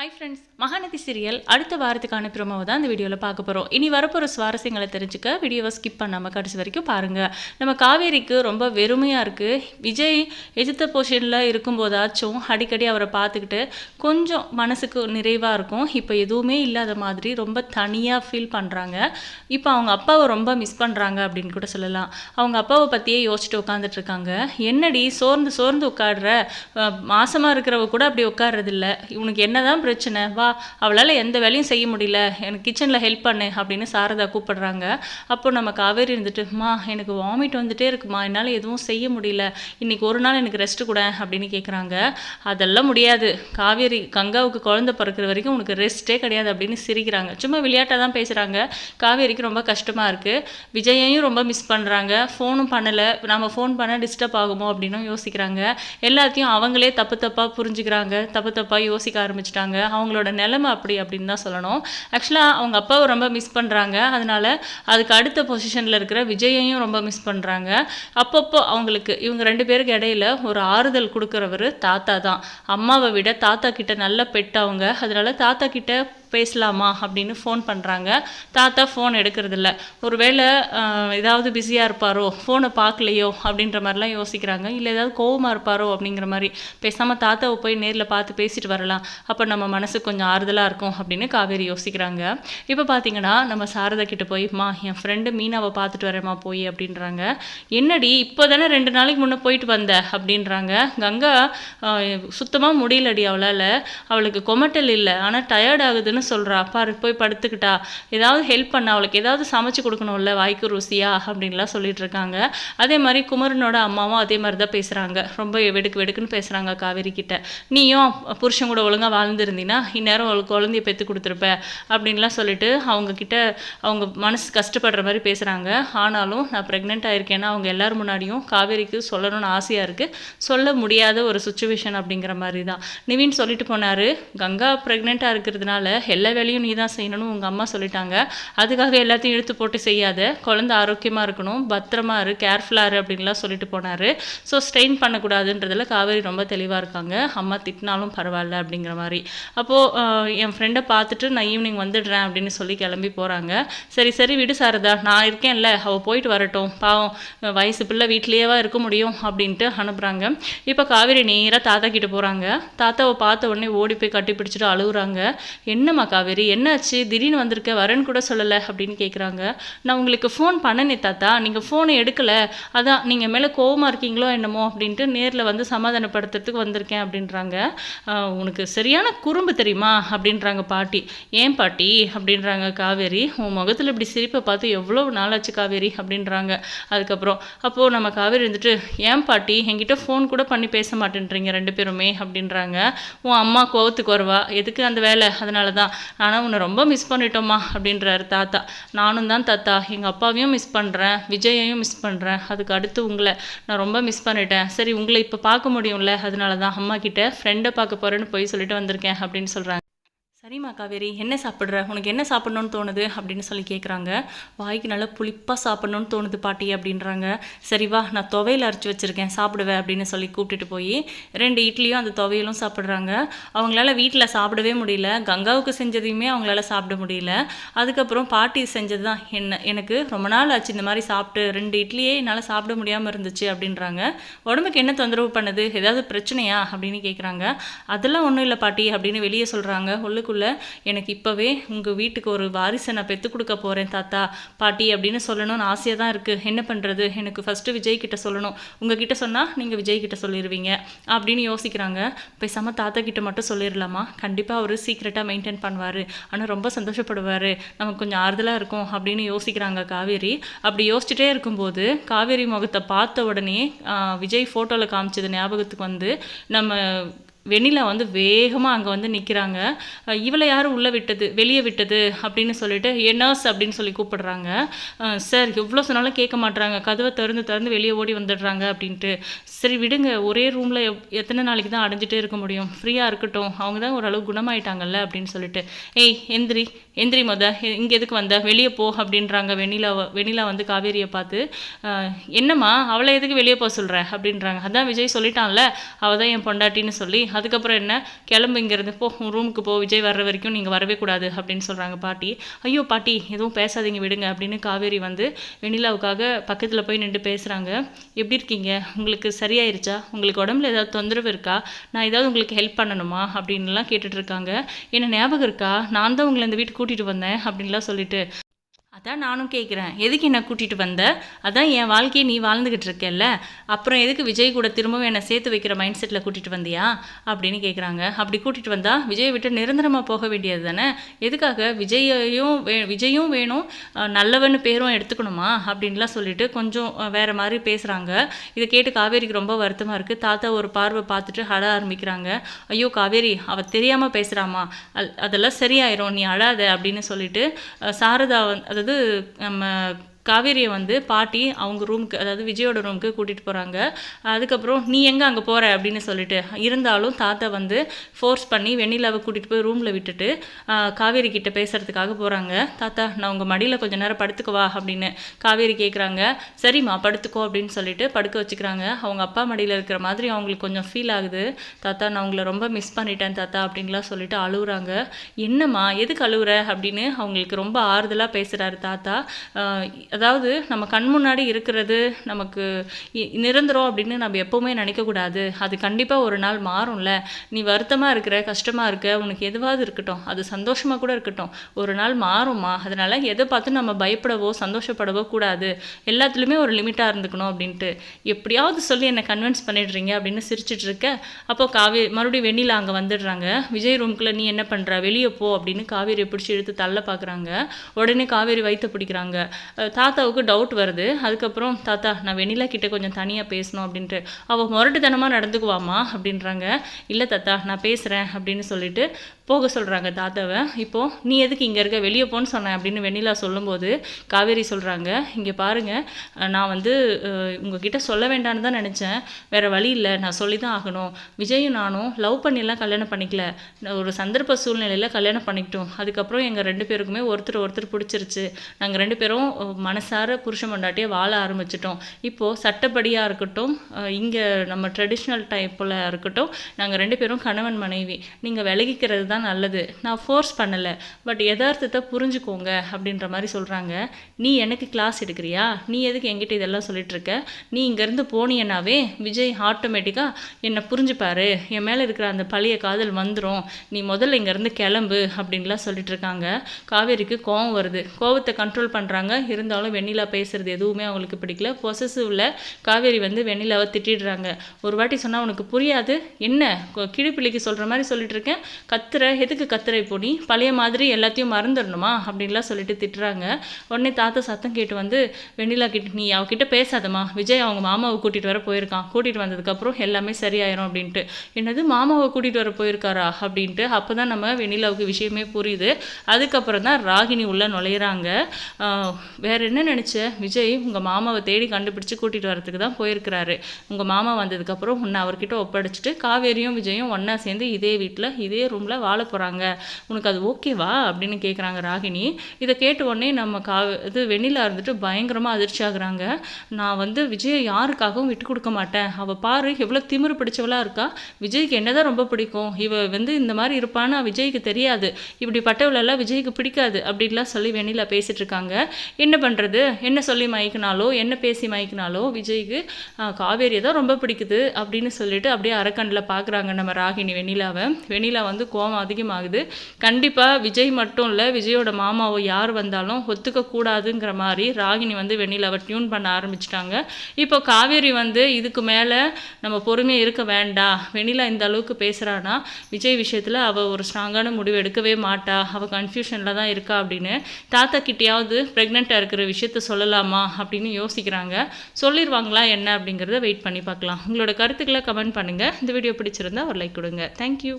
Hi friends Mahanadi serial அடுத்த வாரத்துக்கான ப்ரோமோவை தான் இந்த வீடியோவில் பார்க்க போகிறோம் இனி வரப்போகிற சுவாரஸ்யங்களை தெரிஞ்சுக்க வீடியோவை ஸ்கிப் பண்ணாமல் கடைசி வரைக்கும் பாருங்கள் நம்ம காவேரிக்கு ரொம்ப வெறுமையாக இருக்குது விஜய் எதிர்த்த பொசிஷனில் இருக்கும்போதாச்சும் அடிக்கடி அவரை பார்த்துக்கிட்டு கொஞ்சம் மனசுக்கு நிறைவாக இருக்கும். இப்போ எதுவுமே இல்லாத மாதிரி ரொம்ப தனியாக ஃபீல் பண்ணுறாங்க இப்போ அவங்க அப்பாவை ரொம்ப மிஸ் பண்ணுறாங்க அப்படின்னு கூட சொல்லலாம். அவங்க அப்பாவை பற்றியே யோசிச்சுட்டு உட்காந்துட்டு இருக்காங்க. என்னடி சோர்ந்து சோர்ந்து உட்காடுற மாசமாக இருக்கிறவ கூட அப்படி உட்கார்றதில்ல. உனக்கு என்னதான் பிரச்சனை. வா அவளால் எந்த வேலையும் செய்ய முடியல. எனக்கு கிச்சனில் ஹெல்ப் பண்ணு அப்படின்னு சாரதா கூப்பிடுறாங்க. அப்போ நம்ம காவேரி இருந்துட்டுமா எனக்கு வாமிட் வந்துட்டே இருக்குமா? என்னால் எதுவும் செய்ய முடியல. இன்றைக்கி ஒரு நாள் எனக்கு ரெஸ்ட் கூட அப்படின்னு கேட்குறாங்க அதெல்லாம் முடியாது. காவேரி கங்காவுக்கு குழந்தை பிறக்கிற வரைக்கும் உனக்கு ரெஸ்ட்டே கிடையாது அப்படின்னு சிரிக்கிறாங்க. சும்மா விளையாட்டாக தான் பேசுகிறாங்க காவேரிக்கு ரொம்ப கஷ்டமாக இருக்குது விஜயையும் ரொம்ப மிஸ் பண்ணுறாங்க ஃபோனும் பண்ணலை. நம்ம ஃபோன் பண்ண டிஸ்டர்ப் ஆகுமோ அப்படின்னும் யோசிக்கிறாங்க. எல்லாத்தையும் அவங்களே தப்பு தப்பாக புரிஞ்சுக்கிறாங்க. தப்பு தப்பாக யோசிக்க ஆரம்பிச்சிட்டாங்க. அவங்களோட நிலைமை அப்படி அப்படின்னு தான் சொல்லணும். ஆக்சுவலாக அவங்க அப்பாவை ரொம்ப மிஸ் பண்ணுறாங்க அதனால் அதுக்கு அடுத்த பொசிஷனில் இருக்கிற விஜயையும் ரொம்ப மிஸ் பண்ணுறாங்க அப்பப்போ அவங்களுக்கு இவங்க ரெண்டு பேருக்கு இடையில ஒரு ஆறுதல் கொடுக்குறவர் தாத்தா தான். அம்மாவை விட தாத்தா கிட்ட நல்ல பெட் அவங்க அதனால தாத்தா கிட்ட பேசலாமா அப்படின்னு ஃபோன் பண்ணுறாங்க தாத்தா ஃபோன் எடுக்கிறதில்ல. ஒருவேளை ஏதாவது பிஸியாக இருப்பாரோ ஃபோனை பார்க்கலையோ அப்படின்ற மாதிரிலாம் யோசிக்கிறாங்க. இல்லை ஏதாவது கோவமாக இருப்பாரோ அப்படிங்கிற மாதிரி பேசாமல் தாத்தாவை போய் நேரில் பார்த்து பேசிட்டு வரலாம். அப்போ நம்ம மனசுக்கு கொஞ்சம் ஆறுதலாக இருக்கும் அப்படின்னு காவேரி யோசிக்கிறாங்க. இப்போ பார்த்தீங்கன்னா நம்ம சாரதா கிட்ட போய் மா என் ஃப்ரெண்டு மீனாவை பார்த்துட்டு வரேம்மா போய் அப்படின்றாங்க. என்னடி இப்போ தானே ரெண்டு நாளைக்கு முன்னே போயிட்டு வந்த? அப்படின்றாங்க. கங்கா சுத்தமாக முடியலடி அவளால். அவளுக்கு கொமட்டல் இல்லை. ஆனால் டயர்ட் ஆகுதுன்னு சொல்கிறா பாரு போய் படுத்துக்கிட்டா. ஏதாவது ஹெல்ப் பண்ண அவளுக்கு. ஏதாவது சமைச்சு கொடுக்கணும்ல வாய்க்கு ருசியா? அப்படின்லாம் சொல்லிட்டு இருக்காங்க. அதே மாதிரி குமரனோட அம்மாவும் அதே மாதிரி தான் பேசுகிறாங்க ரொம்ப வெடுக்கு வெடுக்குன்னு பேசுகிறாங்க காவேரி கிட்ட. நீயும் புருஷன் கூட ஒழுங்காக வாழ்ந்துருந்தீங்கன்னா இந்நேரம் அவளுக்கு குழந்தைய பெற்று கொடுத்துருப்ப அப்படின்லாம் சொல்லிட்டு அவங்க கிட்ட அவங்க மனசு கஷ்டப்படுற மாதிரி பேசுகிறாங்க ஆனாலும் நான் ப்ரெக்னென்ட் ஆயிருக்கேன்னா அவங்க எல்லார் முன்னாடியும் காவேரிக்கு சொல்லணும்னு ஆசையாக இருக்குது சொல்ல முடியாத ஒரு சுச்சுவேஷன் அப்படிங்கிற மாதிரி தான் நிவின் சொல்லிட்டு போனார் கங்கா ப்ரெக்னெண்ட்டாக இருக்கிறதுனால எல்லா வேலையும் நீ தான் செய்யணும்னு உங்கள் அம்மா சொல்லிட்டாங்க. அதுக்காக எல்லாத்தையும் இழுத்து போட்டு செய்யாத. குழந்தை ஆரோக்கியமாக இருக்கணும் பத்திரமா இரு கேர்ஃபுல்லாக இரு அப்படின்லாம் சொல்லிட்டு போனார். ஸோ ஸ்ட்ரெயின் பண்ணக்கூடாதுன்றதில் காவேரி ரொம்ப தெளிவாக இருக்காங்க. அம்மா திட்டினாலும் பரவாயில்ல அப்படிங்கிற மாதிரி. அப்போது என் ஃப்ரெண்டை பார்த்துட்டு நான் ஈவினிங் வந்துடுறேன் அப்படின்னு சொல்லி கிளம்பி போகிறாங்க சரி சரி விடு சாரதா நான் இருக்கேன்ல. அவள் போயிட்டு வரட்டும். பாவம் வயசு பிள்ளை வீட்லேயேவா இருக்க முடியும் அப்படின்ட்டு அனுப்புகிறாங்க இப்போ காவேரி நேராக தாத்தா கிட்ட போகிறாங்க தாத்தாவை பார்த்த உடனே ஓடி போய் கட்டி பிடிச்சிட்டு அழுகுறாங்க. என்ன என்னம்மா காவேரி என்னாச்சு? திடீர்னு வந்திருக்க வரேன்னு கூட சொல்லலை அப்படின்னு கேட்குறாங்க நான் உங்களுக்கு ஃபோன் பண்ணனே தாத்தா. நீங்கள் ஃபோனை எடுக்கலை. அதான் நீங்கள் மேலே கோவமாக இருக்கீங்களோ என்னமோ அப்படின்ட்டு நேரில் வந்து சமாதானப்படுத்துறதுக்கு வந்திருக்கேன் அப்படின்றாங்க. உனக்கு சரியான குறும்பு தெரியுமா? அப்படின்றாங்க பாட்டி. ஏன் பாட்டி? அப்படின்றாங்க காவேரி. உன் முகத்தில் இப்படி சிரிப்பை பார்த்து எவ்வளோ நாளாச்சு காவேரி? அப்படின்றாங்க. அதுக்கப்புறம் அப்போது நம்ம காவேரி இருந்துட்டு ஏன் பாட்டி? என்கிட்ட ஃபோன் கூட பண்ணி பேச மாட்டேன்றீங்க ரெண்டு பேருமே அப்படின்றாங்க. உன் அம்மா கோவத்துக்கு வருவா. எதுக்கு அந்த வேலை? அதனால தான் ஆனால் உன்னை ரொம்ப மிஸ் பண்ணிட்டோம்மா அப்படின்றாரு தாத்தா. நானும் தான் தாத்தா. எங்கள் அப்பாவையும் மிஸ் பண்ணுறேன் விஜயையும் மிஸ் பண்ணுறேன் அதுக்கு அடுத்து உங்களை நான் ரொம்ப மிஸ் பண்ணிட்டேன். சரி உங்களை இப்போ பார்க்க முடியும்ல. அதனால தான் அம்மா கிட்ட ஃப்ரெண்டை பார்க்க போகிறேன்னு போய் சொல்லிட்டு வந்திருக்கேன் அப்படின்னு சொல்கிறாங்க சரிம்மா காவேரி என்ன சாப்பிட்ற? உனக்கு என்ன சாப்பிட்ணுன்னு தோணுது? அப்படின்னு சொல்லி கேட்குறாங்க வாய்க்கு நல்லா புளிப்பாக சாப்பிட்ணுன்னு தோணுது பாட்டி அப்படின்றாங்க. சரி வா நான் துவையல் அரைச்சி வச்சுருக்கேன் சாப்பிடுவேன் அப்படின்னு சொல்லி கூப்பிட்டுட்டு போய் ரெண்டு இட்லியும் அந்த துவையலும் சாப்பிட்றாங்க. அவங்களால வீட்டில் சாப்பிடவே முடியல. கங்காவுக்கு செஞ்சதையுமே அவங்களால சாப்பிட முடியல. அதுக்கப்புறம் பாட்டி செஞ்சது தான் என்ன எனக்கு ரொம்ப நாள் ஆச்சு இந்த மாதிரி சாப்பிட்டு ரெண்டு இட்லியே என்னால் சாப்பிட முடியாமல் இருந்துச்சு அப்படின்றாங்க. உடம்புக்கு என்ன தொந்தரவு பண்ணுது? ஏதாவது பிரச்சனையா? அப்படின்னு கேட்குறாங்க அதெல்லாம் ஒன்றும் இல்லை பாட்டி அப்படின்னு வெளியே சொல்கிறாங்க உள்ளுக்கு உள்ளுக்குள்ளே எனக்கு இப்போவே உங்கள் வீட்டுக்கு ஒரு வாரிசை நான் பெற்று கொடுக்க போகிறேன் தாத்தா பாட்டி அப்படின்னு சொல்லணும்னு ஆசையாக தான் இருக்குது என்ன பண்ணுறது எனக்கு ஃபஸ்ட்டு விஜய் கிட்ட சொல்லணும். உங்ககிட்ட சொன்னால் நீங்கள் விஜய் கிட்ட சொல்லிடுவீங்க அப்படின்னு யோசிக்கிறாங்க. பேசாமல் தாத்தா கிட்ட மட்டும் சொல்லிடலாமா கண்டிப்பாக அவர் சீக்கிரட்டாக மெயின்டைன் பண்ணுவார். ஆனால் ரொம்ப சந்தோஷப்படுவார். நமக்கு கொஞ்சம் ஆறுதலாக இருக்கும் அப்படின்னு யோசிக்கிறாங்க காவேரி. அப்படி யோசிச்சுட்டே இருக்கும்போது காவேரி முகத்தை பார்த்த உடனே விஜய் ஃபோட்டோவில் காமிச்சது ஞாபகத்துக்கு வந்து நம்ம வெண்ணிலா வந்து வேகமாக அங்கே வந்து நிற்கிறாங்க இவளை யாரும் உள்ளே விட்டது வெளியே விட்டது அப்படின்னு சொல்லிட்டு "ஏ நர்ஸ் அப்படின்னு சொல்லி கூப்பிடுறாங்க. சார் எவ்வளோ சொன்னாலும் கேட்க மாட்றாங்க. கதவை திறந்து திறந்து வெளியே ஓடி வந்துடுறாங்க அப்படின்ட்டு. சரி விடுங்க. ஒரே ரூமில் எத்தனை நாளைக்கு தான் அடைஞ்சிட்டே இருக்க முடியும்? ஃப்ரீயாக இருக்கட்டும். அவங்க தான் ஓரளவு குணமாயிட்டாங்கல்ல அப்படின்னு சொல்லிட்டு. ஏய் எந்திரி எந்திரி மொத. இங்கே எதுக்கு வந்த? வெளியே போ அப்படின்றாங்க வெண்ணிலா வெண்ணிலா வந்து காவேரியை பார்த்து. என்னம்மா அவளை எதுக்கு வெளியே போக சொல்கிற அப்படின்றாங்க. அதான் விஜய் சொல்லிட்டான்ல அவள் தான் என் பொண்டாட்டின்னு சொல்லி. அதுக்கப்புறம் என்ன? கிளம்பு இங்கேருந்து போ ரூமுக்கு போ விஜய் வர்ற வரைக்கும் நீங்கள் வரவே கூடாது அப்படின்னு சொல்கிறாங்க பாட்டி. ஐயோ பாட்டி எதுவும் பேசாதீங்க விடுங்க அப்படின்னு காவேரி வந்து வெண்ணிலாவுக்காக பக்கத்தில் போய் நின்று பேசுகிறாங்க எப்படி இருக்கீங்க? உங்களுக்கு சரியாயிருச்சா? உங்களுக்கு உடம்புல ஏதாவது தொந்தரவு இருக்கா? நான் ஏதாவது உங்களுக்கு ஹெல்ப் பண்ணணுமா? அப்படின்லாம் கேட்டுட்ருக்காங்க என்ன ஞாபகம் இருக்கா? நான் தான் உங்களை இந்த வீட்டுக்கு கூட்டிகிட்டு வந்தேன் அப்படின்லாம் சொல்லிட்டு அதான் நானும் கேட்குறேன் எதுக்கு என்னை கூட்டிகிட்டு வந்த? அதான் என் வாழ்க்கையை நீ வாழ்ந்துக்கிட்டு இருக்கேல்ல. அப்புறம் எதுக்கு விஜய் கூட திரும்பவும் என்னை சேர்த்து வைக்கிற மைண்ட் செட்டில் கூட்டிகிட்டு வந்தியா? அப்படின்னு கேட்குறாங்க அப்படி கூட்டிகிட்டு வந்தால் விஜயை விட்டு நிரந்தரமாக போக வேண்டியது தானே? எதுக்காக? விஜயையும் வே விஜயும் வேணும். நல்லவன்னு பேரும் எடுத்துக்கணுமா? அப்படின்லாம் சொல்லிட்டு கொஞ்சம் வேறு மாதிரி பேசுகிறாங்க இதை கேட்டு காவேரிக்கு ரொம்ப வருத்தமாக இருக்குது தாத்தா ஒரு பார்வை பார்த்துட்டு அழ ஆரம்பிக்கிறாங்க. ஐயோ காவேரி அவள் தெரியாமல் பேசுகிறாமா அல் அதெல்லாம் சரியாயிரும். நீ அழாத அப்படின்னு சொல்லிட்டு சாரதா வந்து அதாவது நம்ம காவேரியை வந்து பாட்டி அவங்க ரூமுக்கு அதாவது விஜயோட ரூமுக்கு கூட்டிகிட்டு போகிறாங்க அதுக்கப்புறம் நீ எங்கே அங்கே போகிற அப்படின்னு சொல்லிட்டு இருந்தாலும் தாத்தா வந்து ஃபோர்ஸ் பண்ணி வெண்ணிலாவை கூட்டிகிட்டு போய் ரூமில் விட்டுட்டு காவேரி கிட்ட பேசுகிறதுக்காக போகிறாங்க தாத்தா நான் உங்கள் மடியில் கொஞ்ச நேரம் படுத்துக்குவா அப்படின்னு காவேரி கேட்குறாங்க சரிம்மா படுத்துக்கோ அப்படின்னு சொல்லிட்டு படுக்க வச்சுக்கிறாங்க. அவங்க அப்பா மடியில் இருக்கிற மாதிரி அவங்களுக்கு கொஞ்சம் ஃபீல் ஆகுது. தாத்தா நான் உங்களை ரொம்ப மிஸ் பண்ணிட்டேன் தாத்தா அப்படின்லாம் சொல்லிட்டு அழுகுறாங்க என்னம்மா எதுக்கு அழுகுற அப்படின்னு அவங்களுக்கு ரொம்ப ஆறுதலாக பேசுகிறாரு தாத்தா. அதாவது நம்ம கண் முன்னாடி இருக்கிறது நமக்கு இ- நிரந்தரம் அப்படின்னு நம்ம எப்போவுமே நினைக்கக்கூடாது அது கண்டிப்பாக ஒரு நாள் மாறும்ல. நீ வருத்தமாக இருக்கிற கஷ்டமாக இருக்க உனக்கு எதுவாவது இருக்கட்டும். அது சந்தோஷமாக கூட இருக்கட்டும். ஒரு நாள் மாறும்மா. அதனால் எதை பார்த்து நம்ம பயப்படவோ சந்தோஷப்படவோ கூடாது. எல்லாத்துலேயுமே ஒரு லிமிட்டாக இருந்துக்கணும் அப்படின்ட்டு. எப்படியாவது சொல்லி என்னை கன்வின்ஸ் பண்ணிடுறீங்க அப்படின்னு சிரிச்சிட்டு இருக்க. அப்போ காவி மறுபடியும் வெண்ணிலா அங்கே வந்துடுறாங்க. விஜய் ரூம்குள்ளே நீ என்ன பண்ணுற வெளியே போ அப்படின்னு காவேரியை பிடிச்சி எடுத்து தள்ள பார்க்குறாங்க உடனே காவேரி வயிற்று பிடிக்கிறாங்க. தாத்தாவுக்கு டவுட் வருது. அதுக்கப்புறம் தாத்தா நான் வெண்ணிலா கிட்டே கொஞ்சம் தனியாக பேசணும் அப்படின்ட்டு. அவள் முரட்டுத்தனமாக நடந்துக்குவாமா அப்படின்றாங்க. இல்லை தாத்தா நான் பேசுகிறேன் அப்படின்னு சொல்லிட்டு போக சொல்கிறாங்க தாத்தாவை. இப்போது நீ எதுக்கு இங்கே இருக்க? வெளியே போன்னு சொன்னேன் அப்படின்னு வெண்ணிலா சொல்லும்போது காவேரி சொல்கிறாங்க இங்கே பாருங்கள் நான் வந்து உங்ககிட்ட சொல்ல வேண்டான்னு தான் நினச்சேன். வேறு வழி இல்லை. நான் சொல்லி தான் ஆகணும். விஜயும் நானும் லவ் பண்ணிலாம் கல்யாணம் பண்ணிக்கல. ஒரு சந்தர்ப்ப சூழ்நிலையில் கல்யாணம் பண்ணிக்கிட்டோம். அதுக்கப்புறம் எங்கள் ரெண்டு பேருக்குமே ஒருத்தர் ஒருத்தர் பிடிச்சிருச்சு. நாங்கள் ரெண்டு பேரும் மனசார புருஷன் பொண்டாட்டியே வாழ ஆரம்பிச்சிட்டோம். இப்போது சட்டப்படியாக இருக்கட்டும் இங்கே நம்ம ட்ரெடிஷ்னல் டைப்பில் இருக்கட்டும் நாங்கள் ரெண்டு பேரும் கணவன் மனைவி. நீங்கள் விலகிக்கிறது தான் நல்லது. நான் ஃபோர்ஸ் பண்ணலை. பட் யதார்த்தத்தை புரிஞ்சுக்கோங்க அப்படின்ற மாதிரி சொல்கிறாங்க நீ எனக்கு கிளாஸ் எடுக்கிறியா? நீ எதுக்கு என்கிட்ட இதெல்லாம் சொல்லிகிட்ருக்க நீ இங்கேருந்து போனியனாவே விஜய் ஆட்டோமேட்டிக்காக என்னை புரிஞ்சுப்பாரு. என் மேலே இருக்கிற அந்த பழைய காதல் வந்துடும் நீ முதல்ல இங்கேருந்து கிளம்பு அப்படின்லாம் சொல்லிட்டு இருக்காங்க. காவேரிக்கு கோவம் வருது. கோவத்தை கண்ட்ரோல் பண்ணுறாங்க இருந்தாலும் வெண்ணிலா பேசுகிறது எதுவுமே அவங்களுக்கு பிடிக்கல. பொசசிவில் காவேரி வந்து வெண்ணிலாவை திட்டிடுறாங்க. ஒரு வாட்டி சொன்னால் உனக்கு புரியாது. என்ன? கொ- கிழிப்பிள்ளைக்கு சொல்கிற மாதிரி சொல்லிட்டு இருக்கேன். கத்துற எதுக்கு கத்துற இப்போ நீ? பழைய மாதிரி எல்லாத்தையும் மறந்துடணுமா? அப்படின்லாம் சொல்லிட்டு திட்டுறாங்க. உடனே தாத்தா சத்தம் கேட்டு வந்து வெண்ணிலா கிட்ட நீ அவகிட்ட பேசாதம்மா. விஜய் அவங்க மாமாவை கூட்டிகிட்டு வர போயிருக்கான். கூட்டிகிட்டு வந்ததுக்கப்புறம் எல்லாமே சரியாயிரும் அப்படின்ட்டு. என்னது மாமாவை கூட்டிகிட்டு வர போயிருக்காரா? அப்படின்ட்டு. அப்போ தான் நம்ம வெண்ணிலாவுக்கு விஷயமே புரியுது. அதுக்கப்புறம் தான் ராகினி உள்ளே நுழையிறாங்க. வேறு வேற என்ன நினச்ச? விஜய் உங்கள் மாமாவை தேடி கண்டுபிடிச்சு கூட்டிகிட்டு வரதுக்கு தான் போயிருக்கிறாரு. உங்கள் மாமா வந்ததுக்கப்புறம் உன்னை அவர்கிட்ட ஒப்படைச்சிட்டு காவேரியும் விஜயும் ஒன்றா சேர்ந்து இதே வீட்டில் இதே ரூமில் வாழ போகிறாங்க உனக்கு அது ஓகேவா அப்படின்னு கேட்குறாங்க ராகினி இதை கேட்ட உடனே நம்ம கா இது வெண்ணிலா இருந்துட்டு பயங்கரமாக அதிர்ச்சி ஆகுறாங்க. நான் வந்து விஜயை யாருக்காகவும் விட்டு கொடுக்க மாட்டேன். அவள் பாரு எவ்வளோ திமிரு பிடிச்சவளாக இருக்கா. விஜய்க்கு என்னதான் ரொம்ப பிடிக்கும். இவ வந்து இந்த மாதிரி இருப்பான்னு விஜய்க்கு தெரியாது. இப்படிப்பட்டவளெல்லாம் விஜய்க்கு பிடிக்காது அப்படின்லாம் சொல்லி வெண்ணிலா பேசிகிட்டு இருக்காங்க. என்ன பண்ணுறது என்ன சொல்லி மயக்கினாலோ என்ன பேசி மயக்கினாலோ விஜய்க்கு காவேரியை தான் ரொம்ப பிடிக்குது அப்படின்னு சொல்லிட்டு அப்படியே அரக்கண்டில் பார்க்குறாங்க நம்ம ராகினி வெண்ணிலாவை. வெண்ணிலா வந்து கோவம் அதிகமாகுது. கண்டிப்பாக விஜய் மட்டும் இல்லை விஜயோட மாமாவோ யார் வந்தாலும் ஒத்துக்க கூடாதுங்கிற மாதிரி ராகினி வந்து வெண்ணிலாவை டியூன் பண்ண ஆரம்பிச்சிட்டாங்க. இப்போ காவேரி வந்து இதுக்கு மேலே நம்ம பொறுமையாக இருக்க வேண்டாம் வெண்ணிலா இந்த அளவுக்கு பேசுகிறானா விஜய் விஷயத்தில் அவள் ஒரு ஸ்ட்ராங்கான முடிவு எடுக்கவே மாட்டா அவள் கன்ஃபியூஷனில் தான் இருக்கா அப்படின்னு தாத்தா கிட்டேயாவது ப்ரெக்னெண்ட்டாக இருக்கிற விஷயத்த சொல்லலாமா அப்படின்னு யோசிக்கிறாங்க. சொல்லிடுவாங்களா என்ன அப்படிங்கிறத வெயிட் பண்ணி பார்க்கலாம். உங்களோட கருத்துக்களை கமெண்ட் பண்ணுங்கள் இந்த வீடியோ பிடிச்சிருந்தா ஒரு லைக் கொடுங்க. தேங்க்யூ